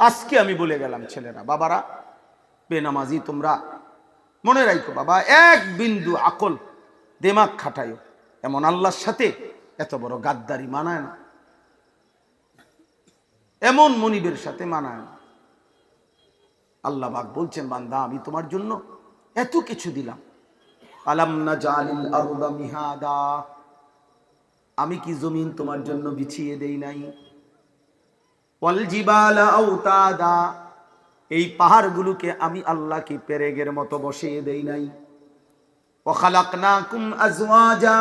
আজকে আমি বলে গেলাম, ছেলেরা, বাবারা, বেনামাজি তোমরা মনে রাখো বাবা, এক বিন্দু আকল দেমাগ খাটাইও। এমন আল্লাহর সাথে এত বড় গাদ্দারি মানায় না। এমন মনিবের সাথে মানায় না। আল্লাহ বাক বলছেন, বান্দা, আমি তোমার জন্য এত কিছু দিলাম। আলাম না জালিল মিহাদা। আমি কি জমিন তোমার জন্য বিছিয়ে দেই নাই? ওয়াল জিবালা আওতাদা এই পাহাড়গুলোকে আমি আল্লাহ কি পেরেগের মতো বসিয়ে দেই নাই ওয়াখালাকনাকুম আজওয়াজা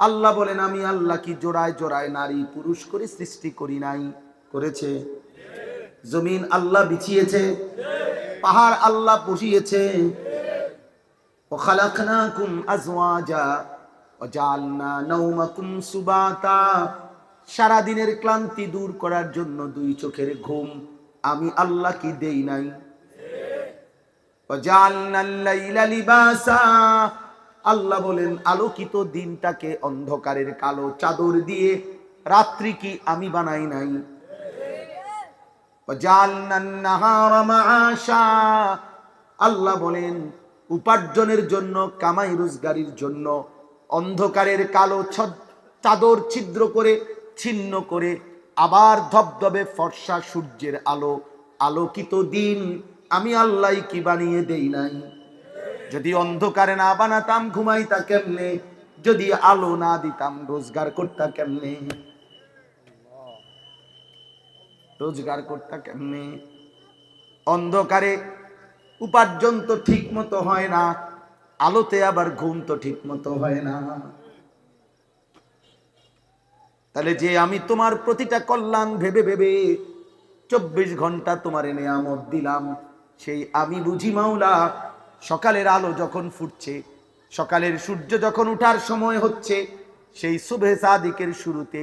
আল্লাহ বলেন আমি আল্লাহ কি জোড়ায় জোড়ায় নারী পুরুষ করে সৃষ্টি করি নাই করেছে জমিন আল্লাহ বিছিয়েছে পাহাড় আল্লাহ বসিয়েছে وخلقناكم أزواجا وجعلنا نومكم سباتا সারা দিনের ক্লান্তি দূর করার জন্য দুই চোখের ঘুম আমি আল্লাহ কি দেই নাই। আল্লাহ বলেন, আলোকিত দিনটাকে অন্ধকারের কালো চাদর দিয়ে রাত্রি কি আমি বানাই নাই। আল্লাহ বলেন, উপার্জনের জন্য, কামাই রোজগারির জন্য অন্ধকারের কালো চাদর ছিদ্র করে ছিন্ন করে আবার ধবধবে ফর্সা সূর্যের আলো, আলোকিত দিন। আমি আল্লাহ কি বানিয়ে দেই নাই? যদি অন্ধকারে না বানাতাম, ঘুমাইতা কেমনে? যদি আলো না দিতাম, রোজগার করতা কেমনে? রোজগার করতা কেমনে? অন্ধকারে উপার্জন তো ঠিক মতো হয় না, আলোতে আবার ঘুম তো ঠিক মতো হয় না। তাহলে যে আমি তোমার প্রতিটা কল্যাণ ভেবে ভেবে চব্বিশ ঘণ্টা তোমার নিয়ামত দিলাম, সেই আমি বুঝি মাওলা, সকালের আলো যখন ফুটছে, সকালের সূর্য যখন উঠার সময় হচ্ছে, সেই শুভে সাদিকের শুরুতে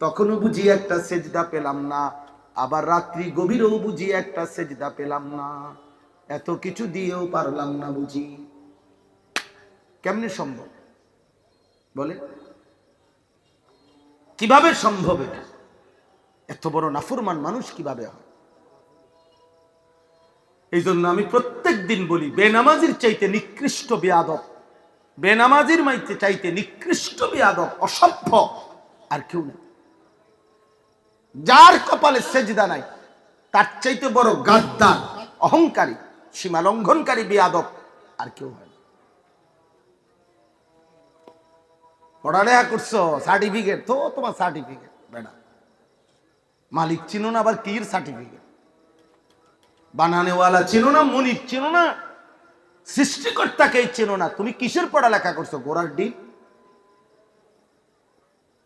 তখনও বুঝি একটা সেজদা পেলাম না, আবার রাত্রি গভীরেও বুঝি একটা সেজদা পেলাম না, এত কিছু দিয়েও পারলাম না বুঝি। কেমনে সম্ভব? বলে কীভাবে সম্ভব এটা? এত বড় নাফরমান মানুষ কীভাবে হয়? এই জন্য আমি প্রত্যেক দিন বলি, বেনামাজির চাইতে নিকৃষ্ট বেয়াদব, বেনামাজির মাইতে চাইতে নিকৃষ্ট বেয়াদব অসভ্য আর কেউ নেই। যার কপালে সেজদা নাই, তার চাইতে বড় গাদ্দার, অহংকারী, সীমা লঙ্ঘনকারী বেয়াদব আর কেউ হয় পড়ালেখা করছ সার্টিফিকেট তো তোমার সার্টিফিকেট বেড়া মালিক চিনো না, আবার কির সার্টিফিকেট বানানেওয়ালা চিনো না মনিক চিনো না, সৃষ্টিকর্তাকে চিনো না। তুমি কিসের পড়ালেখা করছ গোড়ার ডিম?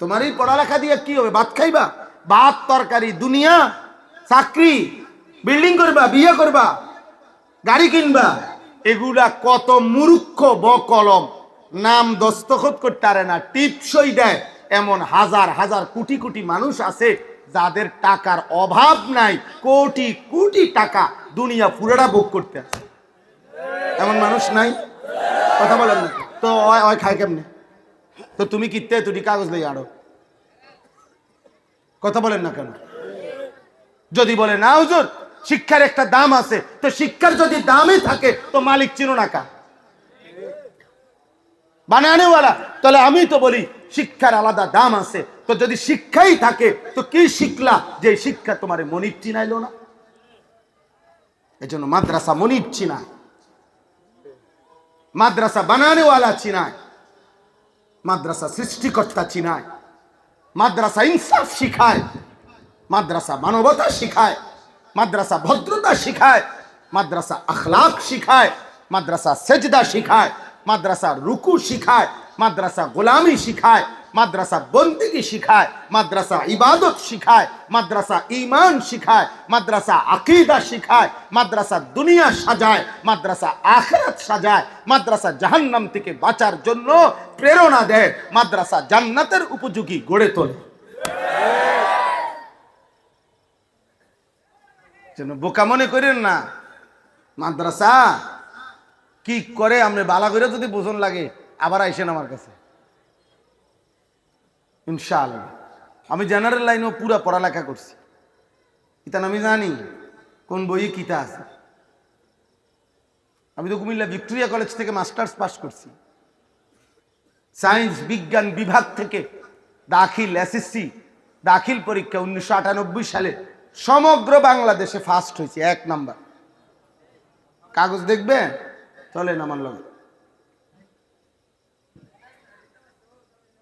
তোমার এই পড়ালেখা দিয়ে কি হবে? ভাত খাইবা? ভাত, তরকারি, দুনিয়া, চাকরি, বিল্ডিং করবা, বিয়ে করবা, গাড়ি কিনবা? এগুলা কত মূর্খ, বকলম। নাম দস্তখত করতে পারে না, টিপসই দেয়। এমন হাজার হাজার কোটি কোটি মানুষ আছে যাদের টাকার অভাব নাই, কোটি কোটি টাকা দুনিয়া পুরোটা ভোগ করতে আছে। এমন মানুষ নাই? কথা বলেন না। তো ওই খায় কেমনে? তো তুমি কিনতে তুই কাগজ লই আরও কথা বলেন না কেন? যদি বলে, না হুজুর, শিক্ষার একটা দাম আছে। তো শিক্ষার যদি দামই থাকে, তো মালিক চিনো না কা? বানানেওয়ালা তাহলে আমি তো বলি, শিক্ষার আলাদা দাম আছে। তো যদি শিক্ষাই থাকে, তো কি শিখলা? যে শিক্ষা তোমার মনির চিনাইলো না। এজন্য মাদ্রাসা মনির চিনায়। মাদ্রাসা বানানেওয়ালা চিনায়। মাদ্রাসা সৃষ্টিকর্তা চিনায়। মাদ্রাসা ইনসাফ শিখায়। মাদ্রাসা মানবতা শিখায়। মাদ্রাসা ভদ্রতা শিখায়। মাদ্রাসা আখলাক শিখায়। মাদ্রাসা সেজদা শিখায়। মাদ্রাসা রুকু শিখায়, মাদ্রাসা গোলামি শিখায়, মাদ্রাসা বন্দিগি শিখায়, মাদ্রাসা ইবাদত শিখায়, মাদ্রাসা ইমান শিখায়, মাদ্রাসা আকিদা শিখায়, মাদ্রাসা দুনিয়া সাজায়, মাদ্রাসা আখরাত সাজায়, মাদ্রাসা জাহান্নাম থেকে বাঁচার জন্য প্রেরণা দেয়, মাদ্রাসা জান্নাতের উপযোগী গড়ে তোলে। যেন বোকা মনে করেন না, মাদ্রাসা কি করে আপনি বালা করে যদি বোঝন লাগে, আবার আইসেন আমার কাছে। ইনশাআল্লাহ। আমি জেনারেল লাইনেও পুরা পড়ালেখা করছি। এটা আমি জানি? কোন বইয়ে কিতা আছে? আমি তো কুমিল্লা ভিক্টোরিয়া কলেজ থেকে মাস্টার্স পাস করছি। সায়েন্স, বিজ্ঞান বিভাগ থেকে দাখিল, এসএসসি, দাখিল পরীক্ষা উনিশশো আটানব্বই সালে সমগ্র বাংলাদেশে ফার্স্ট হয়েছে, এক নাম্বার। কাগজ দেখবেন? চলেন আমার লগে।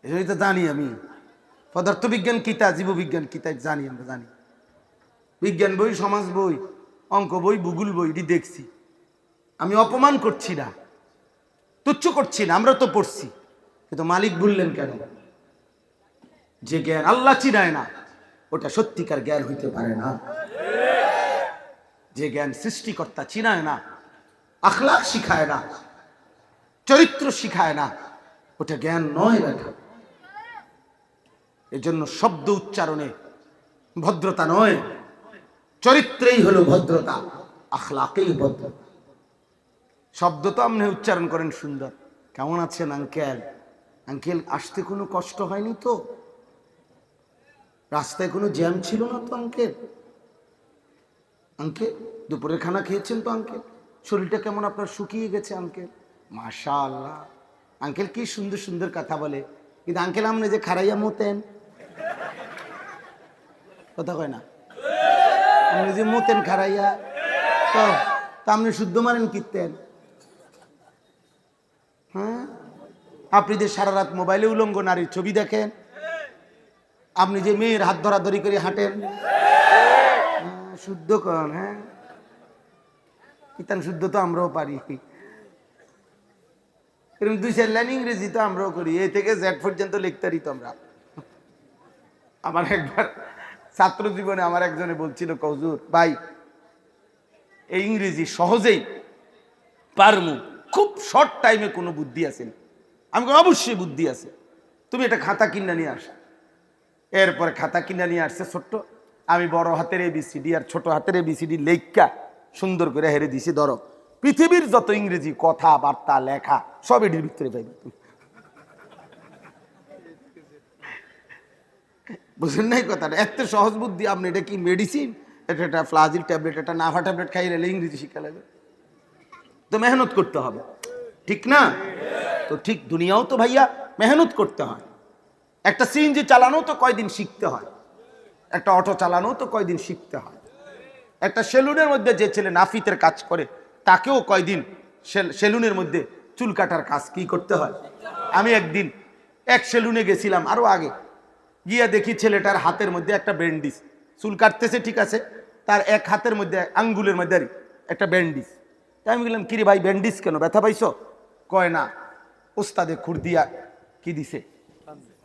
এই তো জানি আমি। পদার্থবিজ্ঞান কিতা, জীববিজ্ঞান কিতা জানি, আমরা জানি। বিজ্ঞান বই, সমাজ বই, অঙ্ক বই, ভূগোল বই, এটি দেখছি। আমি অপমান করছি না। তুচ্ছ করছি না, আমরা তো পড়ছি। কিন্তু মালিক বললেন কেন? যে জ্ঞান আল্লাহ চিনায় না, ওটা সত্যিকার জ্ঞান হইতে পারে না। যে জ্ঞান সৃষ্টিকর্তা চিনায় না আখলাক শিখায় না, চরিত্র শিখায় না, ওটা জ্ঞান নয় বেটা এজন্য শব্দ উচ্চারণে ভদ্রতা নয়, চরিত্রেই হলো ভদ্রতা, আখলাকেই ভদ্রতা শব্দ তো আপনি উচ্চারণ করেন সুন্দর। কেমন আছেন আঙ্কেল? আঙ্কেল, আসতে কোনো কষ্ট হয়নি তো? রাস্তায় কোনো জ্যাম ছিল না তো আঙ্কেল? আঙ্কেল, দুপুরের খানা খেয়েছেন তো আঙ্কেল? শরীরটা কেমন? আপনার শুকিয়ে গেছে আঙ্কেল মাশা আল্লাহ আঙ্কেল কি সুন্দর সুন্দর কথা বলে। কিন্তু আঙ্কেল আপনি যে খারাইয়া মতেন? কথা কয় না? আপনি যে মতেন খারাইয়া তো আপনি শুদ্ধ মারেন কীর্তেন? হ্যাঁ? আপনি যে সারা রাত মোবাইলে উলঙ্গ নারীর ছবি দেখেন? আপনি যে মেয়ের হাত ধরাধরি করে হাঁটেন? হ্যাঁ, শুদ্ধ কন হ্যাঁ? ইতান শুদ্ধ তো আমরাও পারি। এরকম দুই চার লাইন ইংরেজি তো আমরাও করি। এ থেকে জ্যাট পর্যন্ত লিখতারি তো আমরা। আমার একবার ছাত্র জীবনে আমার একজনে বলছিল কৌজুর ভাই, এই ইংরেজি সহজেই পারমু। খুব শর্ট টাইমে কোনো বুদ্ধি আছে না। আমি অবশ্যই বুদ্ধি আছে। তুমি এটা খাতা কিনে নিয়ে আস। এরপরে খাতা কিনে নিয়ে আসছে ছোট্ট। আমি বড় হাতের এবিসিডি আর ছোট হাতের এবিসিডি লেখা সুন্দর করে হেরে দিছি, ধরো। পৃথিবীর যত ইংরেজি কথা, বার্তা, লেখা, সব এটির ভিতরে পাইবে। বুঝলেন নাই কথাটা? এত সহজ বুদ্ধি, আপনি এটা কি মেডিসিন এটা একটা ফ্লাজিল ট্যাবলেট একটা নাভা ট্যাবলেট খাই রেলে ইংরেজি শিখা লাগবে। তো মেহনত করতে হবে। ঠিক না? তো ঠিক দুনিয়াও তো ভাইয়া মেহনত করতে হয়। একটা সিএনজি চালানো তো কয়দিন শিখতে হয়। একটা অটো চালানো তো কয়দিন শিখতে হয়। একটা সেলুনের মধ্যে যে ছেলে নাফিতের কাজ করে, তাকেও কয়দিন সেল- সেলুনের মধ্যে চুল কাটার কাজ কি করতে হয়? আমি একদিন এক সেলুনে গেছিলাম আরও আগে। গিয়ে দেখি ছেলেটার হাতের মধ্যে একটা ব্যান্ডিজ। চুল কাটতেছে, ঠিক আছে? তার এক হাতের মধ্যে, আঙ্গুলের মধ্যে একটা ব্যান্ডিজ। তাই আমি বললাম, কিরে ভাই, ব্যান্ডিজ কেন? ব্যথা পাইছো? কয়, না, ওস্তাদে খুর দিয়া কি দিছে?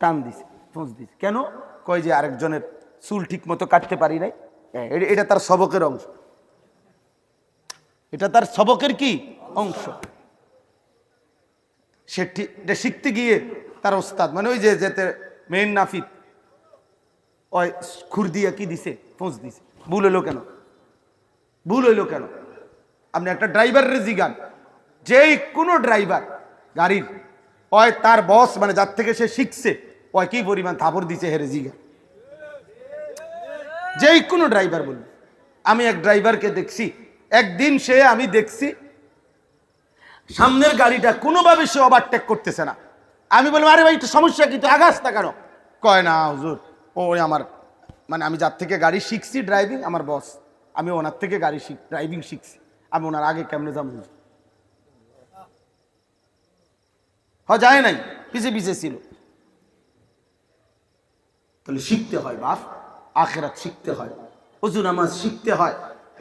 টান দিছে ফোঁস দিছে। কেন? কয় যে আরেকজনের চুল ঠিক মতো কাটতে পারি নাই। এটা তার সবকের অংশ। এটা তার সবকের কি? অংশ। সে ঠিক- শিখতে গিয়ে তার ওস্তাদ মানে ওই যে যেতে মেন নাফিত, ওই খুর দিয়ে কি দিছে? ফোঁস দিছে। ভুল হইল কেন? ভুল হইল কেন? আপনি একটা ড্রাইভারের জিগান। যেই কোনো ড্রাইভার, গাড়ির, ওই তার বস মানে যার থেকে সে শিখছে, ওই কি পরিমাণ থাপড় দিছে হেরে জিগা যেই কোনো ড্রাইভার বলুন। আমি এক ড্রাইভারকে দেখছি, একদিন সে আমি দেখছি, সামনের গাড়িটা কোনোভাবে সে ওভারটেক করতেছে না। আমি বললাম, আরে ভাই, একটু সমস্যা কিন্তু আগাস না কেন? কয়, না, হুজুর ওই আমার মানে আমি যার থেকে গাড়ি শিখছি ড্রাইভিং আমার বস আমি ওনার থেকে গাড়ি শিখ ড্রাইভিং শিখছি। আমি ওনার আগে কেমনে যাব হ, যায় নাই, পিছে পিছে ছিল। তাহলে শিখতে হয়, বাপ। আখেরাত শিখতে হয়, অজু নামাজ শিখতে হয়,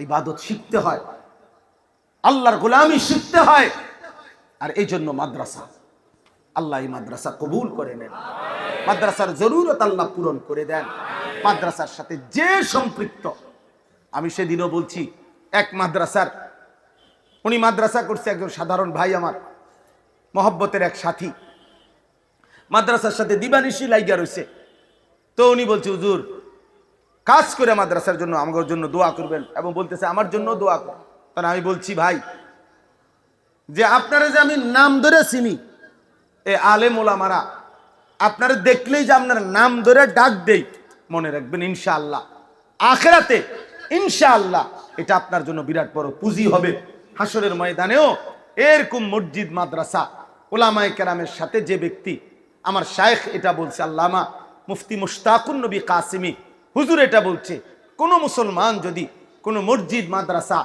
ইবাদত শিখতে হয়, আল্লাহর গোলামি শিখতে হয়, আর এই জন্য মাদ্রাসা। আল্লাহ এই মাদ্রাসা কবুল করে নেন। মাদ্রাসার জরুরত আল্লাহ পূরণ করে দেন। মাদ্রাসার সাথে যে সম্পৃক্ত, আমি সেদিনও বলছি, এক মাদ্রাসার, উনি মাদ্রাসা করছে একজন সাধারণ ভাই আমার, মহব্বতের এক সাথী। মাদ্রাসার সাথে দিবানিশি লাইগা রয়েছে। তো উনি বলছে, হুজুর কাজ করে মাদ্রাসার জন্য আমার জন্য দোয়া করবেন এবং বলতেছে, আমার জন্য দোয়া করবেন তখন আমি বলছি, ভাই, যে আপনারা যে আমি নাম ধরে চিনি, এ আলেম ওলামারা, আপনারা দেখলেই যে আপনার নাম ধরে ডাক দেই, মনে রাখবেন, ইনশাআল্লাহ। আখেরাতে ইনশাআল্লাহ এটা আপনার জন্য বিরাট বড় পুঁজি হবে। হাসরের ময়দানেও এরকম মসজিদ, মাদ্রাসা, ওলামায় কেরামের সাথে যে ব্যক্তি, আমার শায়েখ এটা বলছে, আল্লামা মুফতি মুশতাকুন নবী কাসিমি হুজুর এটা বলছে, কোন মুসলমান যদি কোনো মসজিদ, মাদ্রাসা,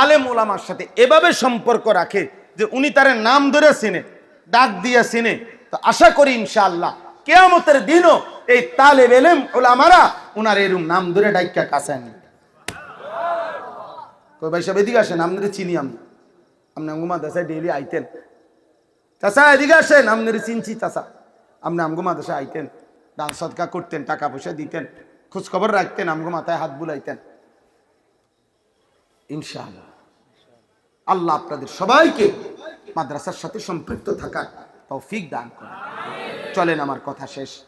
আলেম ওলামার সাথে এভাবে সম্পর্ক রাখে যে উনি তার নাম ধরে চেনে, ডাক দিয়ে চেনে, তো আশা করি ইনশাআল্লাহ কেয়ামতের দিনও এই তালেব এলেম ওলামারা উনার এরম নাম ধরে ডাইকা কাছে আনি কই ভাই সাহেব এদিকে আসেন, আপনাদের চিনি আমি। আপনি আঙ্গুমা দাসায় ডেইলি আইতেন। চাষা এদিকে আসেন, আপনাদের চিনছি চাষা আপনি আমগো মাদ্রাসায় আইতেন, দান সদকা করতেন, টাকা পয়সা দিতেন। খোঁজ খবর রাখতেন, আমগো মাথায় হাত বুলাইতেন। ইনশাআল্লাহ। আল্লাহ আপনাদের সবাইকে মাদ্রাসার সাথে সম্পৃক্ত থাকার তৌফিক দান করেন। চলেন আমার কথা শেষ।